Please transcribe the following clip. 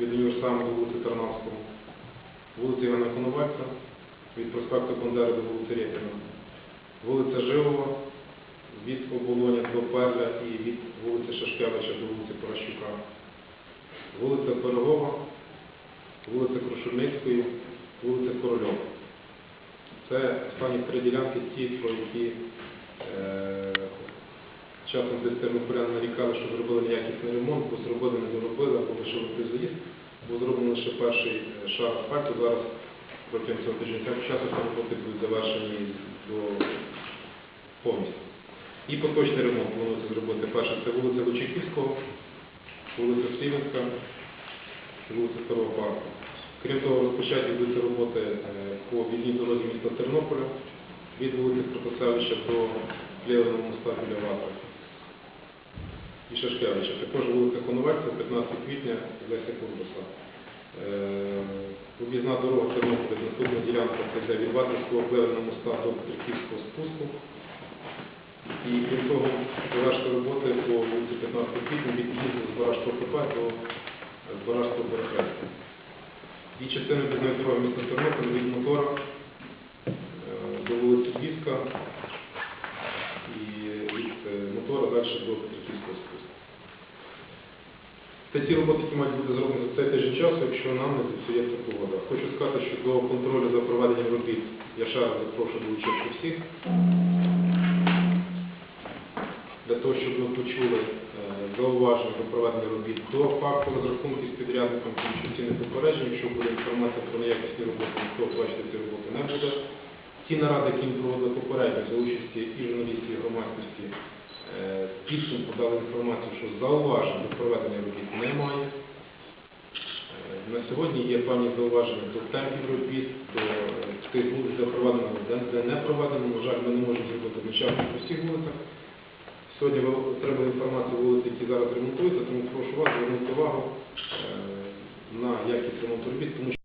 від універсаму до вулиці Тарнавського, вулиця Івана Коновальця, від проспекту Бандери до вулиці Рєпіна, вулиця Живова, від Оболоня до Перля і від вулиці Шашкевича до вулиці Порощука, вулиця Пирогова, вулиця Крушельницької, вулиця Корольова. Це останні три ділянки, ті, про які е, часом десь тернополяни нарікали, що зробили неякісний ремонт, бо зробили, не доробили, або лишили той заїзд, бо зроблено лише перший е, шар асфальту. Зараз протягом цього тижня часу ці роботи будуть завершені до повністю. І поточний ремонт планується зробити. Перше це вулиця Лучаківського, вулиця Слівенська, вулиця Старого Парку. Крім того, розпочаті будуть роботи е, по вільній дорозі міста Тернополя від вулиці Протасевича до Клеєвого моста біля Ватри. І Шашкевича. Також вулиця Коновальця, 15 квітня, Леся Курбаса. Е, Об'їзна дорога Тернополя, наступна ділянка це йде від Ватрівського Клеєвого моста до Петриківського спуску. І крім того, завершити роботи по вулиці 15 квітня від в'їзду з Барашського КП до е, Барашського перехрестя. І частину об'їзної дороги міста Тернополя від мотора е, до вулиці Львівська і від е, мотора далі до Петриківського спуску. Це ті роботи, які мають бути зроблені за цей тиждень часу, якщо нам не зіпсується погода. Хочу сказати, що до контролю за проведенням робіт я ще раз запрошую долучити всіх. Для того, щоб ми почули е, зауваження до проведення робіт до факту розрахунків з підрядником, тому що ці якщо буде інформація про неякісні роботи, ніхто бачити ці роботи не буде. Ті наради, які ми проводили попередньо за участі і журналістів, і громадськості, е, підсумку дали інформацію, що зауважень до проведення робіт немає. Е, На сьогодні є певні зауваження до темпів робіт, до тих вулиць, де проведено, де, не проведено. На жаль, ми не можемо зробити одночасно по всіх вулицях. Сьогодні отримали інформацію вулиць, які зараз ремонтуються, тому прошу вас звернути увагу е, на якість ремонту робіт,